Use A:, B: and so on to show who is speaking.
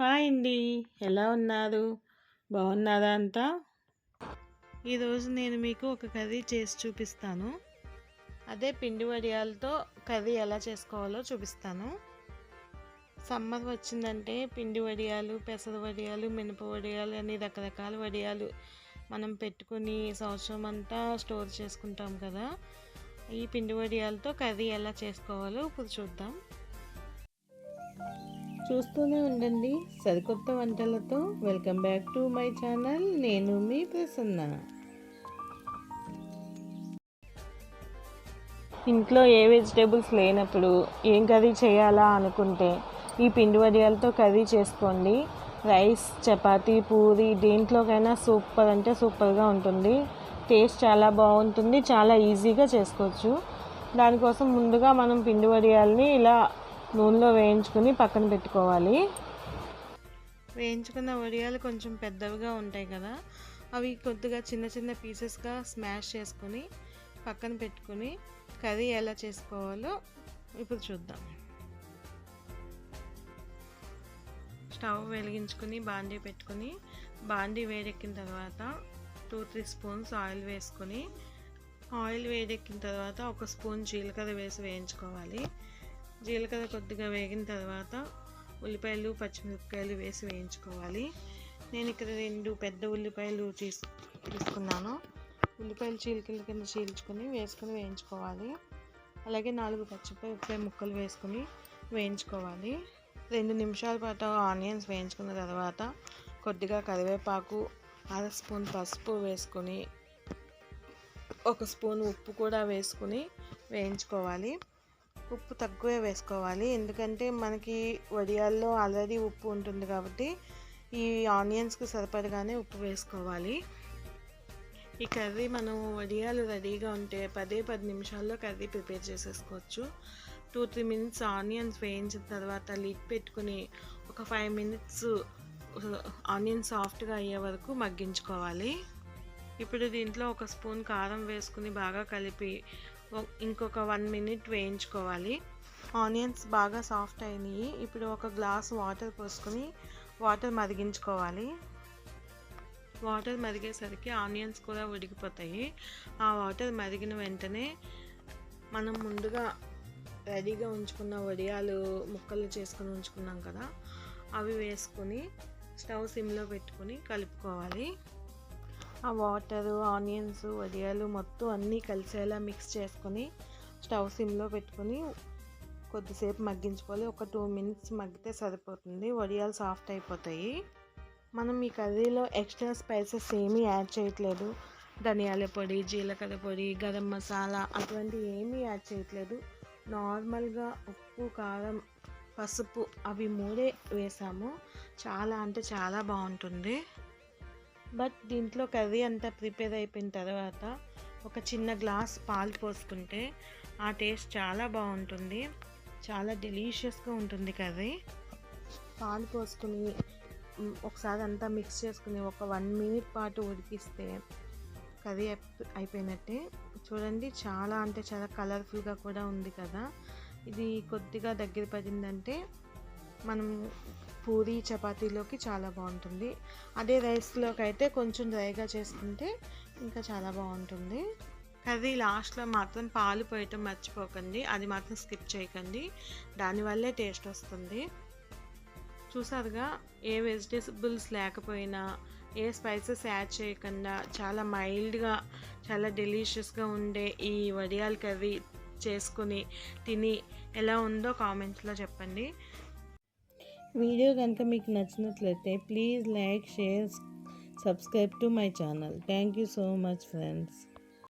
A: Hi అండి. ఎలా ఉన్నారు? బాగున్నారా అంతా? ఈరోజు నేను మీకు ఒక కర్రీ చేసి చూపిస్తాను. అదే పిండి వడియాలతో కర్రీ ఎలా చేసుకోవాలో చూపిస్తాను. సమ్మర్ వచ్చిందంటే పిండి వడియాలు పెసర వడియాలు మినప వడియాలు అన్ని రకరకాల వడియాలు మనం పెట్టుకుని సంవత్సరం అంతా స్టోర్ చేసుకుంటాం కదా. ఈ పిండి వడియాలతో కర్రీ ఎలా చేసుకోవాలో ఇప్పుడు చూద్దాం. చూస్తూనే ఉండండి. సరికొత్త వంటలతో welcome back to my channel. నేను మీ ప్రసన్న. ఇంట్లో ఏ వెజిటేబుల్స్ లేనప్పుడు ఏం కర్రీ చేయాలా అనుకుంటే ఈ పిండి వడియాలతో కర్రీ చేసుకోండి. రైస్ చపాతీ పూరి దేంట్లోకైనా సూపర్ అంటే సూపర్గా ఉంటుంది. టేస్ట్ చాలా బాగుంటుంది చాలా ఈజీగా చేసుకోవచ్చు. దానికోసం ముందుగా మనం పిండి వడియాల్ని ఇలా నూనెలో వేయించుకుని పక్కన పెట్టుకోవాలి. వేయించుకున్న వడియాలు కొంచెం పెద్దవిగా ఉంటాయి కదా అవి కొద్దిగా చిన్న చిన్న పీసెస్గా స్మాష్ చేసుకొని పక్కన పెట్టుకుని కర్రీ ఎలా చేసుకోవాలో ఇప్పుడు చూద్దాం. స్టవ్ వెలిగించుకుని బాండీ పెట్టుకుని బాండీ వేడెక్కిన తర్వాత టూ త్రీ స్పూన్స్ ఆయిల్ వేసుకొని ఆయిల్ వేడెక్కిన తర్వాత ఒక స్పూన్ జీలకర్ర వేసి వేయించుకోవాలి. జీలకర్ర కొద్దిగా వేగిన తర్వాత ఉల్లిపాయలు పచ్చిమిరపకాయలు వేసి వేయించుకోవాలి. నేను ఇక్కడ రెండు పెద్ద ఉల్లిపాయలు తీసు తీసుకున్నాను. ఉల్లిపాయలు చీలికల కింద చీల్చుకొని వేసుకొని వేయించుకోవాలి. అలాగే నాలుగు పచ్చిమిరపకాయ ముక్కలు వేసుకొని వేయించుకోవాలి. రెండు నిమిషాల పాటు ఆనియన్స్ వేయించుకున్న తర్వాత కొద్దిగా కరివేపాకు అర స్పూన్ పసుపు వేసుకొని ఒక స్పూన్ ఉప్పు కూడా వేసుకుని వేయించుకోవాలి. ఉప్పు తక్కువే వేసుకోవాలి. ఎందుకంటే మనకి వడియాల్లో ఆల్రెడీ ఉప్పు ఉంటుంది కాబట్టి ఈ ఆనియన్స్కి సరిపడగానే ఉప్పు వేసుకోవాలి. ఈ కర్రీ మనం వడియాలు రెడీగా ఉంటే పదే పది నిమిషాల్లో కర్రీ ప్రిపేర్ చేసేసుకోవచ్చు. టూ త్రీ మినిట్స్ ఆనియన్స్ వేయించిన తర్వాత లిడ్ పెట్టుకుని ఒక ఫైవ్ మినిట్స్ ఆనియన్ సాఫ్ట్గా అయ్యే వరకు మగ్గించుకోవాలి. ఇప్పుడు దీంట్లో ఒక స్పూన్ కారం వేసుకుని బాగా కలిపి ఇంకొక వన్ మినిట్ వేయించుకోవాలి. ఆనియన్స్ బాగా సాఫ్ట్ అయినాయి. ఇప్పుడు ఒక గ్లాస్ వాటర్ పోసుకొని వాటర్ మరిగించుకోవాలి. వాటర్ మరిగేసరికి ఆనియన్స్ కూడా ఉడికిపోతాయి. ఆ వాటర్ మరిగిన వెంటనే మనం ముందుగా రెడీగా ఉంచుకున్న వడియాలు ముక్కలు చేసుకుని ఉంచుకున్నాం కదా అవి వేసుకొని స్టవ్ సిమ్లో పెట్టుకొని కలుపుకోవాలి. ఆ వాటరు ఆనియన్స్ వడియాలు మొత్తం అన్నీ కలిసేలా మిక్స్ చేసుకొని స్టవ్ సిమ్లో పెట్టుకొని కొద్దిసేపు మగ్గించుకోవాలి. ఒక టూ మినిట్స్ మగ్గితే సరిపోతుంది. వడియాలు సాఫ్ట్ అయిపోతాయి. మనం ఈ కర్రీలో ఎక్స్ట్రా స్పైసెస్ ఏమీ యాడ్ చేయట్లేదు. ధనియాల పొడి జీలకర్ర పొడి గరం మసాలా అటువంటివి ఏమీ యాడ్ చేయట్లేదు. నార్మల్గా ఉప్పు కారం పసుపు అవి మూడే వేసాము. చాలా అంటే చాలా బాగుంటుంది. బట్ దీంట్లో కర్రీ అంతా ప్రిపేర్ అయిపోయిన తర్వాత ఒక చిన్న గ్లాస్ పాలు పోసుకుంటే ఆ టేస్ట్ చాలా బాగుంటుంది. చాలా డెలీషియస్గా ఉంటుంది కర్రీ. పాలు పోసుకుని ఒకసారి అంతా మిక్స్ చేసుకుని ఒక వన్ మినిట్ పాటు ఉడికిస్తే కర్రీ అయిపోయినట్టే. చూడండి చాలా అంటే చాలా కలర్ఫుల్గా కూడా ఉంది కదా. ఇది కొద్దిగా దగ్గర పడిందంటే మనం పూరి చపాతీలోకి చాలా బాగుంటుంది. అదే రైస్లోకి అయితే కొంచెం డ్రైగా చేసుకుంటే ఇంకా చాలా బాగుంటుంది. కర్రీ లాస్ట్లో మాత్రం పాలు పోయటం మర్చిపోకండి. అది మాత్రం స్కిప్ చేయకండి. దానివల్లే టేస్ట్ వస్తుంది. చూసారుగా ఏ వెజిటేబుల్స్ లేకపోయినా ఏ స్పైసెస్ యాడ్ చేయకుండా చాలా మైల్డ్గా చాలా డెలీషియస్గా ఉండే ఈ వడియాల కర్రీ చేసుకుని తిని ఎలా ఉందో కామెంట్స్లో చెప్పండి. వీడియో కనుక మీకు నచ్చినట్లయితే please like share subscribe to my channel. Thank you so much friends.